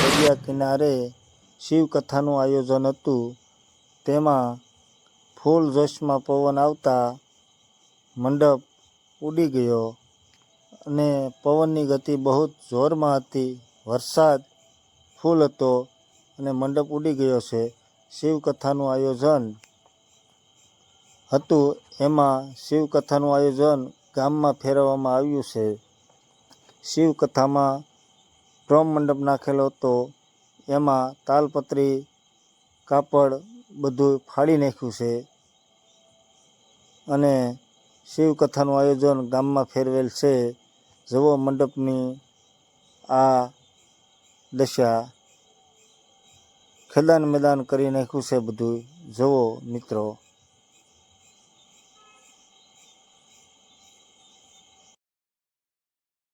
દરિયા કિનારે શિવકથાનું આયોજન હતું. તેમાં ફૂલ જોશમાં પવન આવતા મંડપ ઉડી ગયો અને પવનની ગતિ બહુ જોરમાં હતી. વરસાદ ફૂલ હતો અને મંડપ ઉડી ગયો છે. શિવકથાનું આયોજન હતું. એમાં શિવકથાનું આયોજન ગામમાં ફેરવવામાં આવ્યું છે. શિવકથામાં ડ્રમ મંડપ નાખેલો હતો. એમાં તાલપત્રી, કાપડ બધું ફાડી નાખ્યું છે. અને શિવકથાનું આયોજન ગામમાં ફેરવેલ છે. જવો મંડપની આ દશા. ખેદાન મેદાન કરી નાખ્યું છે બધું. જવો મિત્રો.